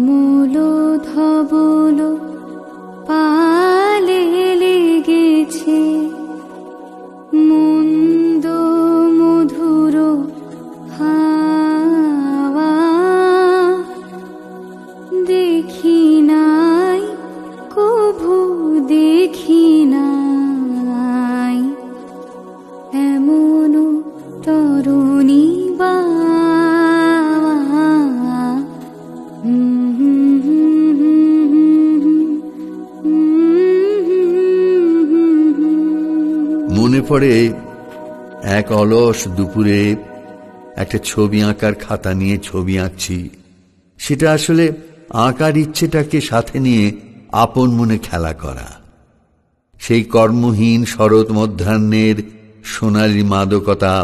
অমূল ধবল পালে লেগেছে। মন্দ মধুর হাওয়া দেখি নাই কভু দেখি নাই। পড়ে এক অলস দুপুরে একটা ছবি আঁকার খাতা নিয়ে ছবি আঁকছি। সেটা আসলে আঁকার ইচ্ছেটাকে সাথে নিয়ে আপন মনে খেলা করা। সেই কর্মহীন শরৎ মধ্যাহ্নের সোনালী মাদকতা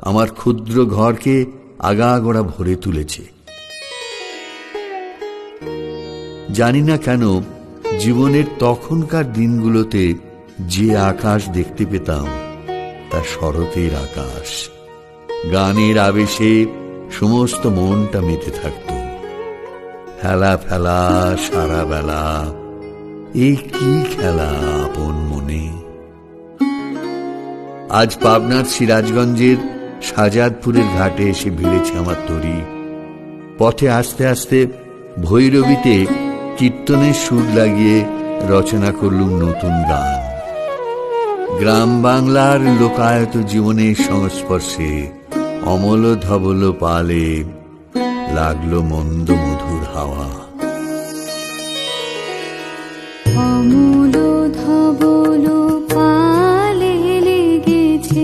আমার ক্ষুদ্র ঘরকে আগাগোড়া ভরে তুলেছে। জানি না কেন জীবনের তখনকার দিনগুলোতে যে আকাশ দেখতে পেতাম তা শরতের আকাশ। গানের আবেশে সমস্ত মনটা মেতে থাকত। হেলা ফেলা, সারা বেলা এই কি খেলা আপন মনে। আজ পাবনার সিরাজগঞ্জের সাজাদপুরের ঘাটে এসে ভিড়েছে আমার তরি। পথে আস্তে আস্তে ভৈরবীতে কীর্তনের সুর লাগিয়ে রচনা করলুম নতুন গান। গ্রাম বাংলার লোকায়ত জীবনের সংস্পর্শে, অমল ধবল পালে লাগল মন্দ মধুর হাওয়া। অমল ধবল পালে লেগেছে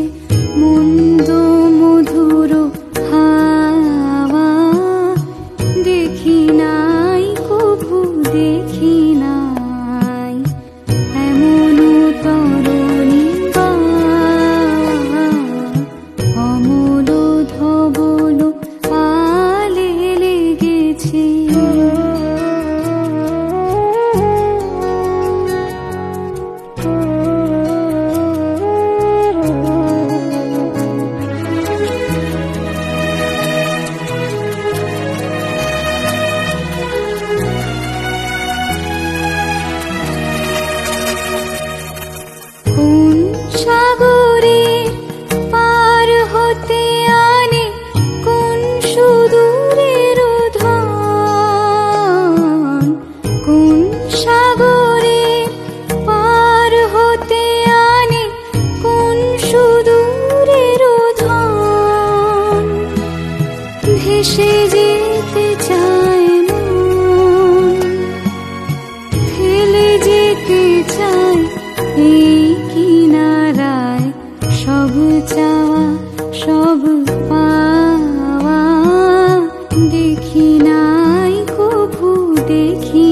দেখি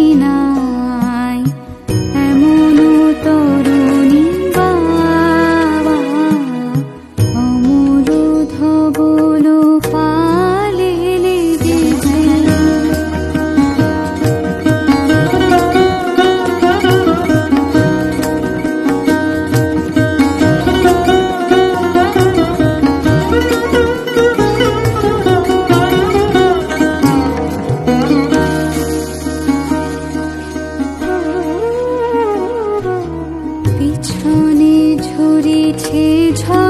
起承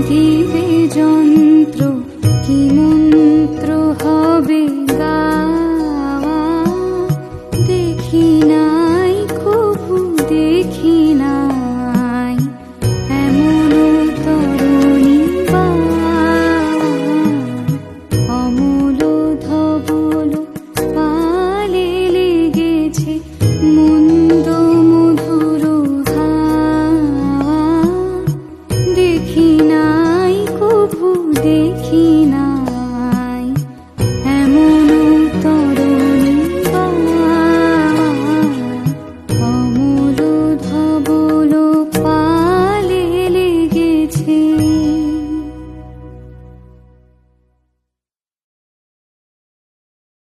lagi